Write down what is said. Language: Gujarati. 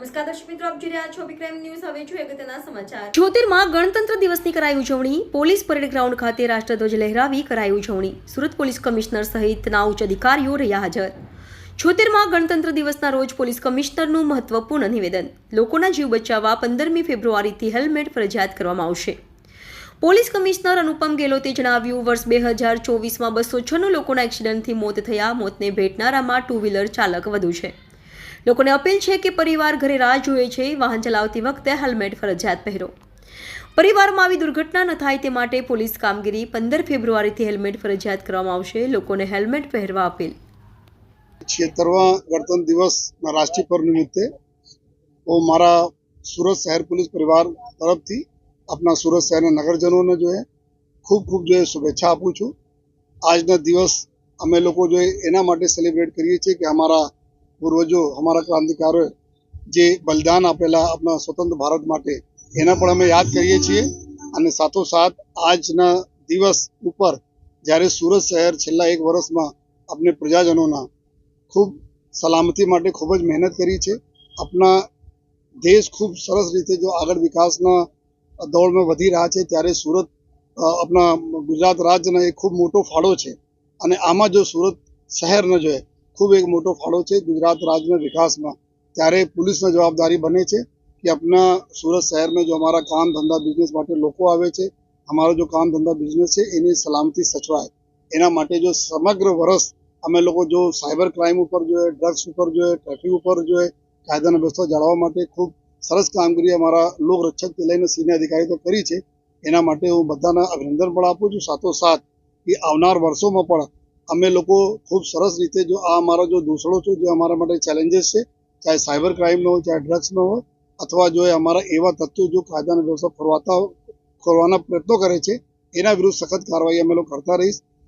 નમસ્કાર દર્શક રહ્યા છો ક્રાઇમ ન્યૂઝ. હવે જોઈએ અગત્યના સમાચાર. છોતેરમાં ગણતંત્ર દિવસની કરાઈ ઉજવણી, પોલીસ પરેડ ગ્રાઉન્ડ ખાતે રાષ્ટ્રધ્વજ લહેરાવી કરાઈ ઉજવણી. સુરત પોલીસ કમિશનર સહિતના ઉચ્ચ અધિકારીઓ રહ્યા હાજર. છોતેરમાં ગણતંત્ર દિવસના રોજ પોલીસ કમિશનરનું મહત્વપૂર્ણ નિવેદન. લોકોના જીવ બચાવવા પંદરમી ફેબ્રુઆરીથી હેલ્મેટ ફરજિયાત કરવામાં આવશે. પોલીસ કમિશનર અનુપમ ગેહલોતે જણાવ્યું, વર્ષ બે હજાર ચોવીસમાં બસો છન્નું લોકોના એક્સિડન્ટથી મોત થયા. મોતને ભેટનારામાં ટુ વ્હીલર ચાલક વધુ છે. લોકોને અપીલ છે કે પરિવાર ઘરે રાહ જોઈએ છે, વાહન ચલાવતી વખતે હેલ્મેટ ફરજિયાત પહેરો. પરિવારમાં આવી દુર્ઘટના ન થાય તે માટે પોલીસ કામગીરી પંદર ફેબ્રુઆરીથી હેલ્મેટ ફરજિયાત કરવામાં આવશે. લોકોને હેલ્મેટ પહેરવા અપીલ. છેતરવા ગણતંત્ર દિવસ રાષ્ટ્રીય પર્વ નિમિત્તે હું મારા સુરત શહેર પોલીસ પરિવાર તરફથી આપણા સુરત શહેરના નગરજનોને જો એ ખૂબ ખૂબ જોઈએ શુભેચ્છા આપું છું. આજના દિવસ અમે લોકો જોઈએ એના માટે સેલિબ્રેટ કરીએ છીએ કે અમારા પૂર્વજો અમારા ક્રાંતિકારોએ જે બલિદાન આપેલા આપણા સ્વતંત્ર ભારત માટે, એના પણ અમે યાદ કરીએ છીએ. અને સાથોસાથ આજના દિવસ ઉપર જ્યારે સુરત શહેર છેલ્લા એક વર્ષમાં આપણે પ્રજાજનોના ખૂબ સલામતી માટે ખૂબ જ મહેનત કરી છે. આપણા દેશ ખૂબ સરસ રીતે જો આગળ વિકાસના દોડમાં વધી રહ્યા છે, ત્યારે સુરત આપણા ગુજરાત રાજ્યનો એક ખૂબ મોટો ફાળો છે. અને આમાં જો સુરત શહેરનો જોઈએ એ ખૂબ એક મોટો ફાળો છે ગુજરાત રાજ્યના વિકાસમાં. ત્યારે પોલીસની જવાબદારી બને છે કે આપણા સુરત શહેરમાં જો અમારા કામ ધંધા બિઝનેસ માટે લોકો આવે છે, અમારો જો કામ ધંધા બિઝનેસ છે, એની સલામતી સચવાય. એના માટે જો સમગ્ર વર્ષ અમે લોકો જો સાયબર ક્રાઇમ ઉપર જોઈએ ડ્રગ્સ ઉપર જોઈએ ટ્રાફિક ઉપર જોઈએ, કાયદાના વ્યવસ્થા જાળવવા માટે ખૂબ સરસ કામગીરી અમારા લોકરક્ષકથી લઈને સિનિયર અધિકારી તો કરી છે. એના માટે હું બધાને અભિનંદન પણ આપું છું. સાથોસાથ કે આવનાર વર્ષોમાં પણ અમે લોકો ખૂબ સરસ રીતે જો આ અમારો જો દૂસરો છે, જે અમારા માટે ચેલેન્જીસ છે, ચાહે સાયબર ક્રાઇમનો હોય, ચાહે ડ્રગ્સનો હોય, અથવા જો એ અમારા એવા તત્વો જો કાયદાના વ્યવસ્થા ફરવાતા ખોરવાના પ્રયત્નો કરે છે, એના વિરુદ્ધ સખત કાર્યવાહી અમે લોકો કરતા રહીશ.